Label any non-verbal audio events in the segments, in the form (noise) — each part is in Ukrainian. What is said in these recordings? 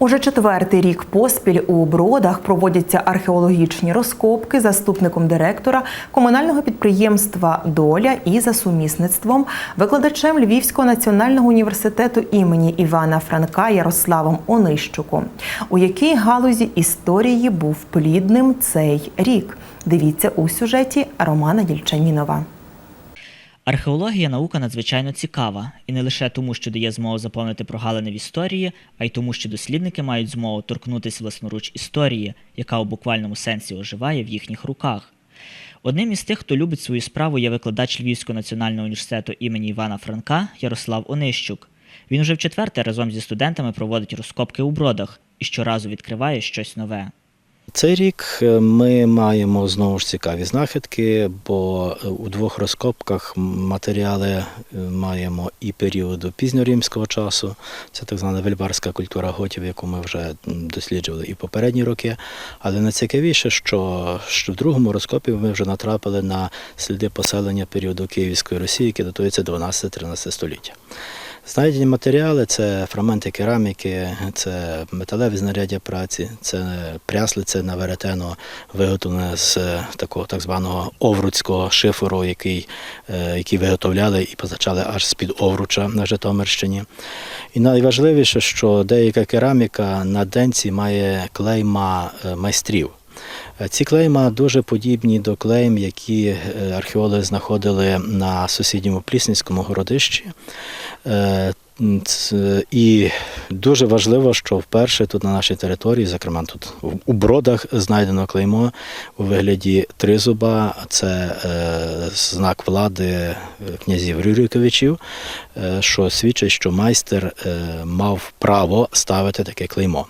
Уже четвертий рік поспіль у Бродах проводяться археологічні розкопки заступником директора комунального підприємства Доля і за сумісництвом викладачем Львівського національного університету імені Івана Франка Ярославом Онищуком. У якій галузі історії був плідним цей рік? Дивіться у сюжеті Романа Дільчанінова. Археологія наука надзвичайно цікава, і не лише тому, що дає змогу заповнити прогалини в історії, а й тому, що дослідники мають змогу торкнутися власноруч історії, яка у буквальному сенсі оживає в їхніх руках. Одним із тих, хто любить свою справу, є викладач Львівського національного університету імені Івана Франка Ярослав Онищук. Він уже в четверте разом зі студентами проводить розкопки у бродах і щоразу відкриває щось нове. Цей рік е, ми маємо знову ж цікаві знахідки, бо е, у двох розкопках матеріали е, маємо і періоду пізньоримського часу, це так звана вельбарська культура готів, яку ми вже досліджували і попередні роки. Але найцікавіше, що, що в другому розкопі ми вже натрапили на сліди поселення періоду Київської Росії, які датуються 12-13 століття. Знайдені матеріали це фрагменти кераміки, це металеві знаряддя праці, це пряслиця на веретено, виготовлене з такого так званого овруцького шиферу, який, е, який виготовляли і позначали аж з-під овруча на Житомирщині. І найважливіше, що деяка кераміка на денці має клейма е, майстрів. Е, Ці клейма дуже подібні до клейм, які археологи знаходили на сусідньому Пліснівському городищі. Е, І дуже важливо, що вперше тут на нашій території, зокрема тут у бродах, знайдено клеймо у вигляді тризуба. Це е, знак влади е, князів Рюриковичів, що свідчить, що майстер мав право ставити таке клеймо.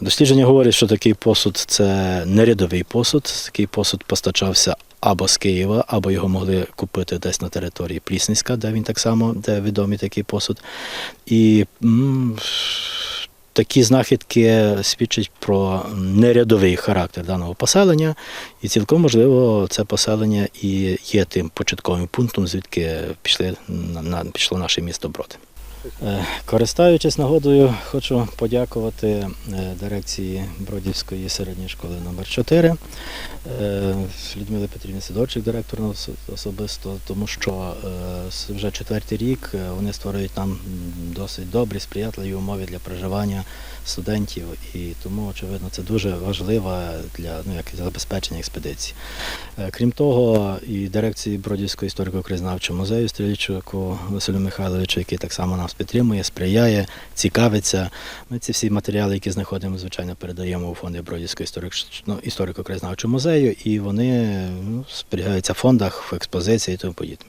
Дослідження говорять, що такий посуд це не рядовий посуд. Такий посуд постачався або з Києва, або його могли купити десь на території Плісницька, де він так само, де відомий такий посуд. І м, такі знахідки свідчать про нерядовий характер даного поселення, і цілком можливо, це поселення і є тим початковим пунктом, звідки пішли на, пішло наше місто Брод. Е, Користаючись нагодою, хочу подякувати е, дирекції Бродівської середньої школи номер 4 е, Людмилі Петрівні Сидорчик, директор особисто, тому що вже четвертий рік вони створюють нам досить добрі, сприятливі умови для проживання студентів, і тому, очевидно, це дуже важливо для ну, як забезпечення експедиції. Крім того, і дирекції Бродівського історико-краєзнавчого музею Стрілічуку Василю Михайловичу, який так само нас підтримує, сприяє, цікавиться. Ми ці всі матеріали, які знаходимо, звичайно, передаємо у фонди Бродівського ну, історико-краєзнавчого музею, і вони ну, зберігаються в фондах, в експозиції і тому подібне.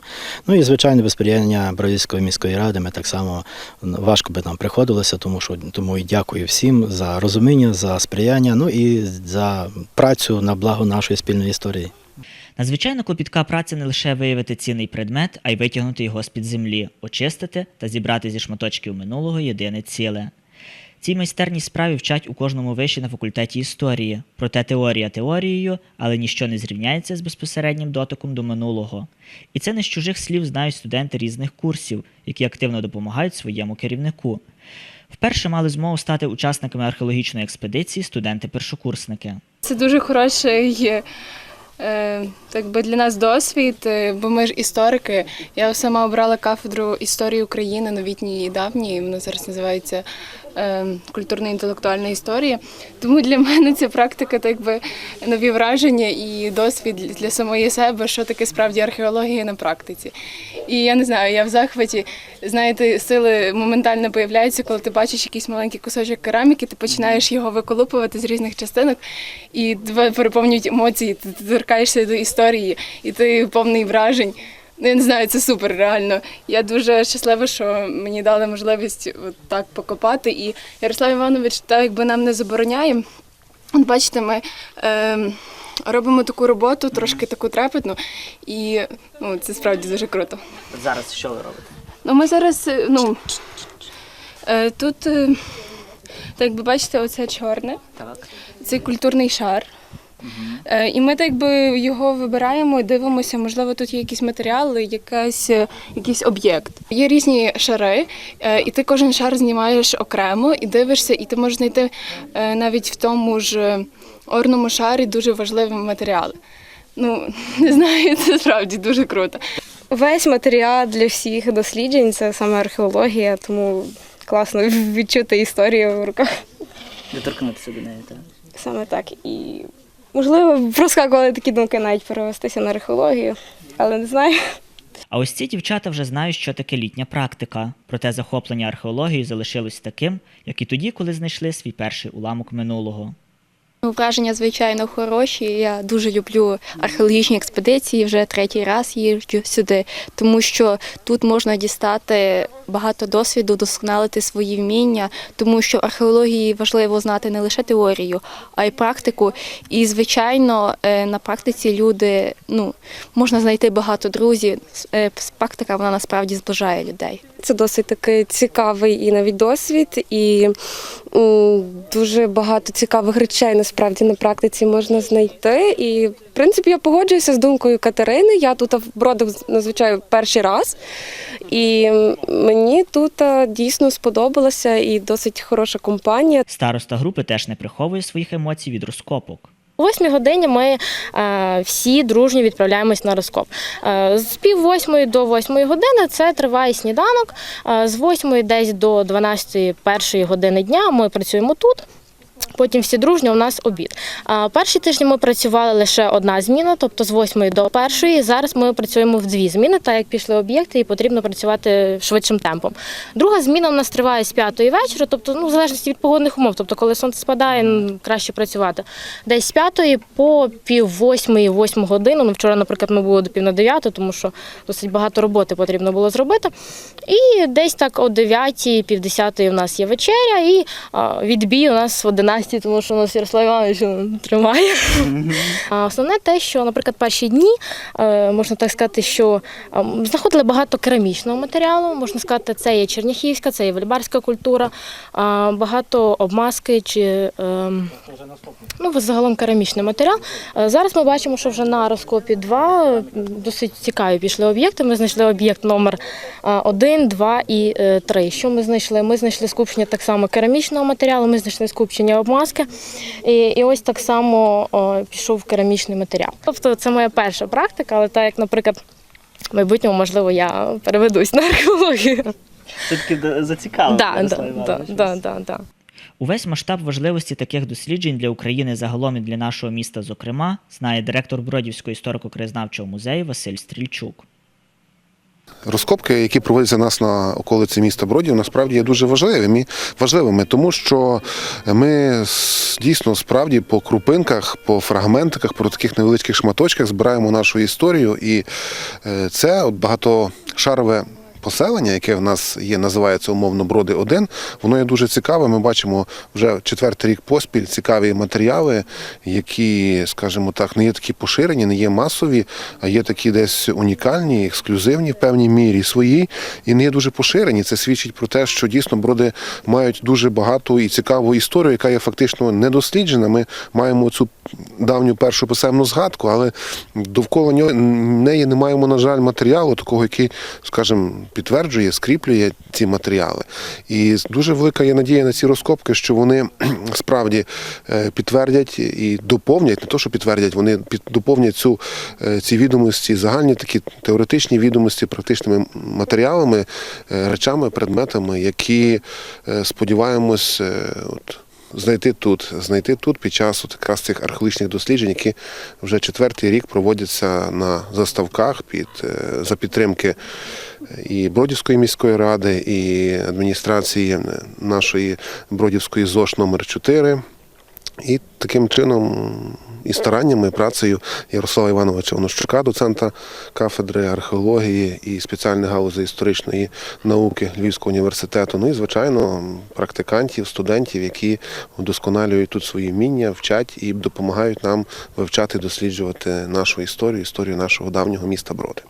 Ну і звичайно, без сприяння Бродівської міської ради ми так само важко би нам приходилося, тому що тому і дякую всім за розуміння, за сприяння, ну і за працю на благо нашої спільної історії. Надзвичайно клопітка праця не лише виявити цінний предмет, а й витягнути його з-під землі, очистити та зібрати зі шматочків минулого єдине ціле. Цій майстерній справі вчать у кожному виші на факультеті історії. Проте теорія теорією, але ніщо не зрівняється з безпосереднім дотиком до минулого. І це не з чужих слів знають студенти різних курсів, які активно допомагають своєму керівнику. Вперше мали змогу стати учасниками археологічної експедиції студенти-першокурсники. Це дуже хороший так би для нас досвід, е, бо ми ж історики. Я сама обрала кафедру історії України новітньої і давньої. Вона зараз називається е, культурно-інтелектуальна історія. Тому для мене ця практика так би нові враження і досвід для самої себе, що таке справді археологія на практиці. І я не знаю, я в захваті. Знаєте, сили моментально появляються, коли ти бачиш якийсь маленький кусочок кераміки, ти починаєш його виколупувати з різних частинок, і тебе переповнюють емоції. Ти торкаєшся до історії, і ти повний вражень. Ну, я не знаю, це супер реально. Я дуже щаслива, що мені дали можливість от так покопати. І Ярослав Іванович так якби нам не забороняє. От бачите, ми е, робимо таку роботу, трошки таку трепетну, і ну, це справді дуже круто. Зараз що ви робите? Ну, ми зараз, е, ну, е, тут, е, так якби бачите, оце чорне, Так. це культурний шар. Е, І ми так би його вибираємо і дивимося, можливо, тут є якісь матеріали, якась, е, якийсь об'єкт. Є різні шари, е, і ти кожен шар знімаєш окремо і дивишся, і ти можеш знайти е, навіть в тому ж орному шарі дуже важливі матеріали. Ну, (laughs) не знаю, це справді дуже круто. Весь матеріал для всіх досліджень це саме археологія, тому класно (laughs) відчути історію в руках. Доторкнутися до неї, так. Саме так. І можливо, проскакували такі думки навіть перевестися на археологію, але не знаю. А ось ці дівчата вже знають, що таке літня практика. Проте захоплення археологією залишилось таким, як і тоді, коли знайшли свій перший уламок минулого. Ну, Враження, звичайно, хороші. Я дуже люблю археологічні експедиції. Вже третій раз їжджу сюди, тому що тут можна дістати багато досвіду, досконалити свої вміння, тому що археології важливо знати не лише теорію, а й практику. І, звичайно, е, на практиці люди ну, можна знайти багато друзів. Е, Практика вона насправді зближає людей. Це досить такий цікавий і навіть досвід, і дуже багато цікавих речей насправді на практиці можна знайти. І в принципі я погоджуюся з думкою Катерини. Я тут в Бродах надзвичайно перший раз, і мені тут дійсно сподобалося і досить хороша компанія. Староста групи теж не приховує своїх емоцій від розкопок. О восьмій годині ми е, всі дружньо відправляємось на розкоп. Е, з пів восьмої до восьмої години це триває сніданок. Е, з восьмої десь до 12 першої години дня ми працюємо тут. Потім всі дружньо у нас обід. А перші тижні ми працювали лише одна зміна, тобто з 8 до 1. Зараз ми працюємо в дві зміни, так як пішли об'єкти, і потрібно працювати швидшим темпом. Друга зміна у нас триває з 5 вечора, тобто ну, в залежності від погодних умов. Тобто, коли сонце спадає, краще працювати. Десь з 5 по пів восьмої, восьму годину. Ну, вчора, наприклад, ми були до пів на 9, тому що досить багато роботи потрібно було зробити. І десь так о 9, пів 10 у нас є вечеря, і відбій у нас в 11, тому що у нас Ярослав Іванович тримає. А основне те, що, наприклад, перші дні, е, можна так сказати, що е, знаходили багато керамічного матеріалу. Можна сказати, це є черняхівська, це є вельбарська культура, багато обмазки чи ем, ну, загалом керамічний матеріал. Е, Зараз ми бачимо, що вже на розкопі 2 досить цікаві пішли об'єкти. Ми знайшли об'єкт номер 1, 2 і 3. Що ми знайшли? Ми знайшли скупчення так само керамічного матеріалу, ми знайшли скупчення обмазки. І, і ось так само о, пішов керамічний матеріал. Тобто це моя перша практика, але так як, наприклад, в майбутньому, можливо, я переведусь на археологію. Це таки зацікавило. Да, да, да, да, да, да. Увесь масштаб важливості таких досліджень для України загалом і для нашого міста, зокрема, знає директор Бродівського історико-краєзнавчого музею Василь Стрільчук. Розкопки, які проводяться нас на околиці міста Бродів, насправді є дуже важливими, важливими, тому що ми дійсно справді по крупинках, по фрагментиках, по таких невеличких шматочках збираємо нашу історію, і е, це багатошарове. Поселення, яке в нас є, називається умовно Броди 1 воно є дуже цікаве. Ми бачимо вже четвертий рік поспіль цікаві матеріали, які, скажімо так, не є такі поширені, не є масові, а є такі десь унікальні, ексклюзивні в певній мірі свої, і не є дуже поширені. Це свідчить про те, що дійсно броди мають дуже багату і цікаву історію, яка є фактично недосліджена. Ми маємо цю давню першу писемну згадку, але довкола нього неї не маємо, на жаль, матеріалу, такого, який, скажімо, підтверджує, скріплює ці матеріали. І дуже велика є надія на ці розкопки, що вони (clears throat) справді е, підтвердять і доповнять, не то, що підтвердять, вони під- доповнять цю, е, ці відомості, загальні такі теоретичні відомості практичними матеріалами, е, речами, предметами, які сподіваємось. От, Знайти тут, знайти тут під час от якраз цих археологічних досліджень, які вже четвертий рік проводяться на заставках під е, за підтримки і Бродівської міської ради, і адміністрації нашої Бродівської ЗОШ номер 4 І таким чином і стараннями, і працею Ярослава Івановича Онощука, доцента кафедри археології і спеціальної галузі історичної науки Львівського університету. Ну і звичайно, практикантів, студентів, які вдосконалюють тут свої вміння, вчать і допомагають нам вивчати, досліджувати нашу історію, історію нашого давнього міста Броди.